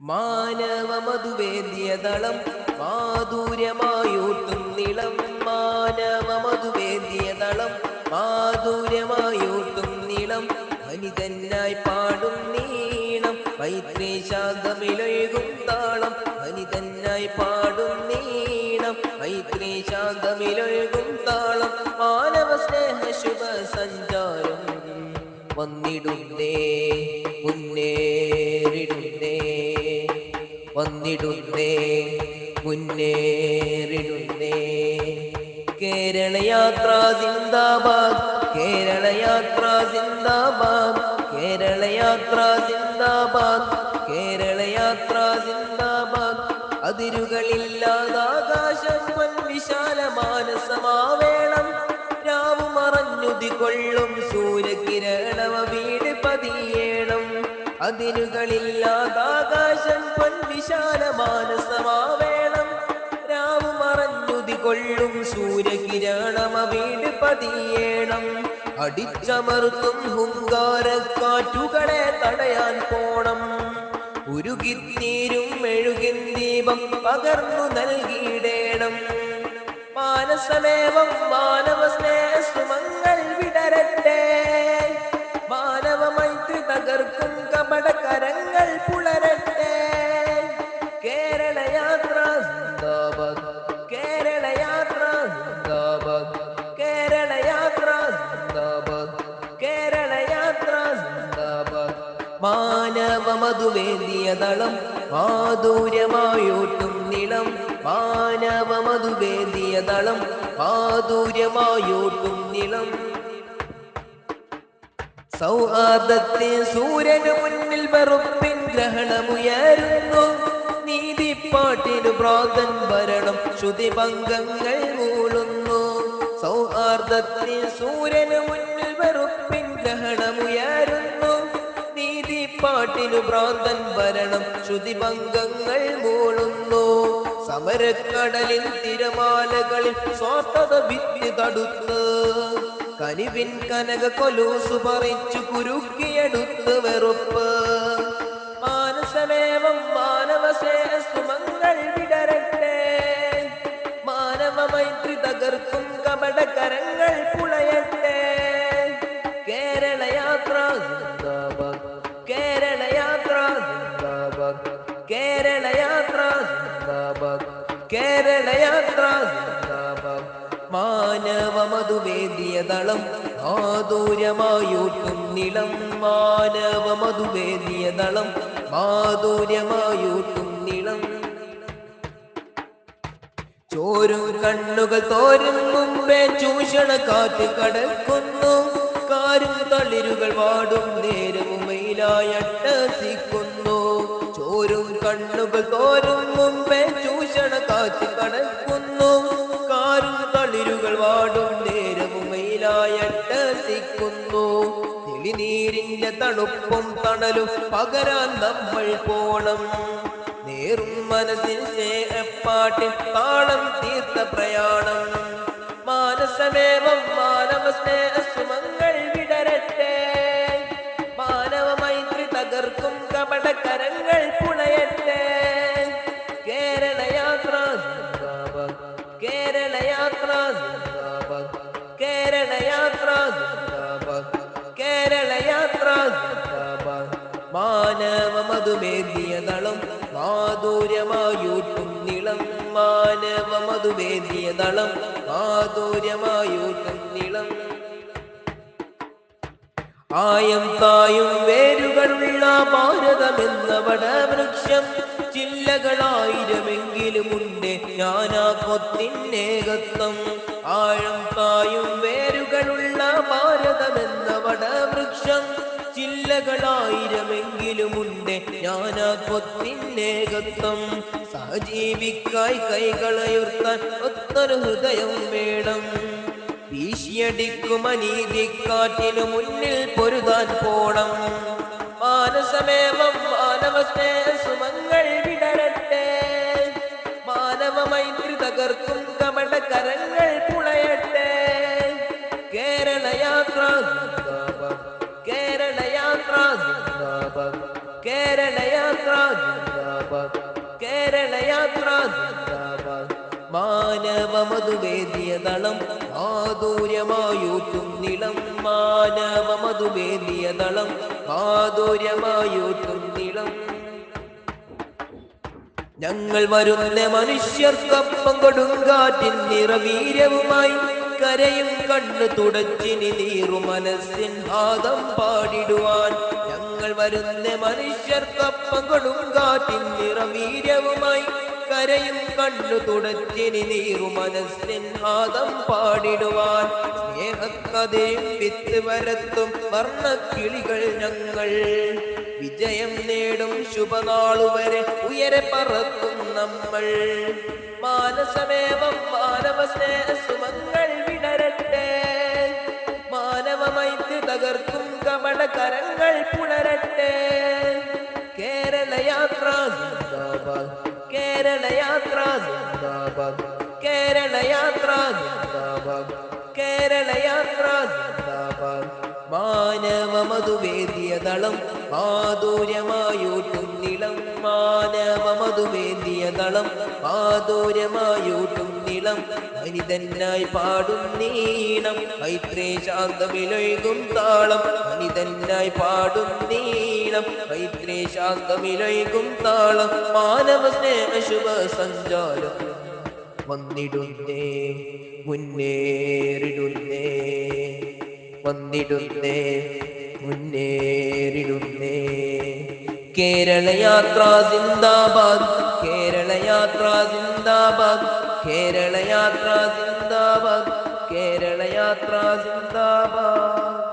മാനവ മധുവേദ്യതളം മാധുര്യമായൂട്ടും നിളം. മാനവ മധുവേദ്യതളം മാധുര്യമായൂട്ടും നിളം. ഹനിതന്നായി പാടും നീണം മൈത്രി ശാന്തമിലൊഴുകും താളം. ഹനിതന്നായി പാടും നീണം മൈത്രി ശാന്തമിലൊഴുകും താളം. മാനവ സ്നേഹ ശുഭ സഞ്ചാരം വന്നിടുന്നേ മുന്നേറിടുന്നേ വന്നിടുന്നേ മുന്നേറിടുന്നേ. കേരളയാത്ര സിന്ദാബാദ് കേരളയാത്ര സിന്ദാബാദ് കേരളയാത്ര സിന്ദാബാദ് കേരളയാത്ര സിന്ദാബാദ് അതിരുകളില്ലാതാകാശം വൻ വിശാല മാനസമാവേണം രാവു കൊള്ളും അതിരുകളില്ലാതാകാശം പൊൻ വിശാലമാണ് മാനസമാവേണം രാവു മറഞ്ഞുതി കൊള്ളും സൂര്യകിരണമ വീട് പതിയേണം. അടിച്ചമർത്തും ഹുങ്കാരക്കാറ്റുകളെ തടയാൻ പോണം. ഉരുകിത്തീരും മെഴുകിൻ ദീപം പകർന്നു നൽകിയിടേണം. മാനസമേവം മാനവ സ്നേഹസുമങ്ങൾ മൈത്രി തകർക്കും കരങ്ങൾ പുളരട്ടെ. കേരള യാത്ര സിന്ദാബാദ് കേരള യാത്ര സിന്ദാബാദ് കേരള യാത്ര സിന്ദാബാദ് കേരള യാത്ര സിന്ദാബാദ്. മാനവ മധുവേദിയ ദളം മാധുര്യമായോട്ടും നിളം. മാനവ മധുവേദിയ ദളം മാധുര്യമായോട്ടും നിളം. സൗഹാർദ്ദത്തിൽ സൂര്യന് മുന്നിൽ വെറുപ്പിൻ ഗ്രഹണമുയരുന്നു. നീതിപ്പാട്ടിനു ഭ്രാതൻ ഭരണം ശ്രുതിഭംഗങ്ങൾ മൂളുന്നു. സൗഹാർദ്ദത്തെ സൂര്യന് മുന്നിൽ വെറുപ്പിൻ ഗ്രഹണമുയരുന്നു. നീതിപ്പാട്ടിനു ഭ്രാന്തൻ ഭരണം ശ്രുതിഭംഗങ്ങൾ മൂളുന്നു. സമരക്കടലിൽ തിരമാലകളിൽ സ്വാർത്ഥത വിത്ത് തടുത്ത് കനിവിൻ കനക കൊലൂസു പറിച്ചു കുരുക്കിയെടുത്ത് വെറുപ്പ്. മാനസമേവം മാനവ സേനസുമങ്ങൾ വിടരട്ടെ. മാനവ മൈത്രി തകർക്കും കപടകരങ്ങൾ പുളയട്ടെ. കേരള യാത്ര കേരള യാത്ര സിന്ദാബാദ് മാനവ മധുവേദിയ ദളം മാധുര്യമായൂട്ടും നിളം മാനവ മധുവേദിയ ദളം മാധുര്യമായൂട്ടും നിളം ചോരും കണ്ണുകൾ തോരും മുമ്പേ ചൂഷണ കാറ്റ് കടക്കുന്നു. കാരും തളിരുകൾ വാടും നേരവും വെയിലായട്ടസിക്കുന്നു ചോരും കണ്ണുകൾ തോരും മുമ്പേ ചൂഷണ കാറ്റ് കടക്കുന്നു. കാരും തളിരുകൾ വാടും നേരവും വെയിലായട്ടസിക്കുന്നു തെളിനീരിന്റെ തണുപ്പും തണലും പകരാൻ നമ്മൾ പോണം. നേറും മനസ്സിൽ സ്നേഹപ്പാട്ടിൽ താളം തീർത്ത പ്രയാണം. മാനസമേവം മാനവ സ്നേഹസുമങ്ങൾ വിടരട്ടെ ദളം മാധുര്യമായൂട്ടും നിളം മാനവ മധുമേന്തിയതളം മാധുര്യമായൂട്ടും നിളം. ആയം തായും വേരുകളുള്ള ഭാരതമെന്ന വടവൃക്ഷം ചില്ലകളായിരമെങ്കിലുമുണ്ട് ഞാനാ കൊത്തിന്നേകത്വം ആഴം തായും വേരുകളുള്ള ഭാരതമെന്ന വടവൃക്ഷം ചില്ലകളായിരമെങ്കിലുമുണ്ട് ഞാനാ കൊത്തിന്നേകത്വം സഹജീവിക്കായി കൈകളയുർത്താൻ ഒത്തൊരു ഹൃദയം വേണം. വീശിയടിക്കും അനീതിക്കാറ്റിനു മുന്നിൽ പൊരുതാൻ പോണം. മാനസമേവം മാനവ സ്നേഹസുമങ്ങൾ വിടരട്ടെ. മാനവ മൈത്രി തകർക്കും കമട കരങ്ങൾ പുളയട്ടെ. കേരള യാത്ര ജിന്ദാബാദ് കേരള യാത്ര ജിന്ദാബാദ് മാനവ മധുവേദിയ ദളം മാധുര്യമായൂറ്റും നിളം മാനവ മധുവേദിയ ദളം മാധുര്യമായൂറ്റും നിളം ഞങ്ങൾ വരുന്ന മനുഷ്യർക്കൊപ്പം കൊടുങ്കാറ്റിൻ നിറവീര്യവുമായി കരയും കണ്ണ് തുടച്ചിനി നീറു മനസ്സിൻ ഹാദം പാടിടുവാൻ ഞങ്ങൾ വരുന്ന മനുഷ്യർക്കൊപ്പം കൊടുങ്കാറ്റിൻ നിറവീര്യവുമായി കരയും കണ്ണു തുടച്ചിനി നീറു മനസ്സിൻ ആദം പാടിടുവാൻ. സ്നേഹക്കഥയും വിത്ത് വരത്തും വർണക്കിളികൾ ഞങ്ങൾ. വിജയം നേടും ശുഭനാളുവരെ ഉയരെ പറക്കും നമ്മൾ. മാനസമേവം മാനവ സ്നേഹ സുമങ്ങൾ വിടരട്ടെ. മാനവമൈത്തി തകർക്കും കമട കരങ്ങൾ കേരള യാത്ര കേരളയാത്ര കേരള യാത്ര ജിന്ദാബാദ് കേരള യാത്ര സിന്ദാബാദ് കേരള യാത്ര സിന്ദാബാദ് മാനവ മധുവേദിയ ദളം മാധുര്യമായൂട്ടും നിളം. മാനവ മധുവേദിയ ദളം മാധുര്യമായൂട്ടും നിളം. മനിതനായി പാടും നീണം മൈത്രേ ശാന്തമിലൊഴുകും താളം. അനിതന്നായി പാടും നീണം മൈത്രേ ശാന്തമിലൊഴുകും താളം. മാനവ സ്നേഹ ശുഭ സഞ്ചാരം വന്നിടുന്നേ മുന്നേറിടുന്നേ. വന്നിടുന്നേ മുന്നേറിടുന്നേ. കേരള യാത്ര സിന്ദാബാദ് കേരള യാത്ര സിന്ദാബാദ് കേരള യാത്ര സിന്ദാബാദ് കേരള യാത്ര സിന്ദാബാദ്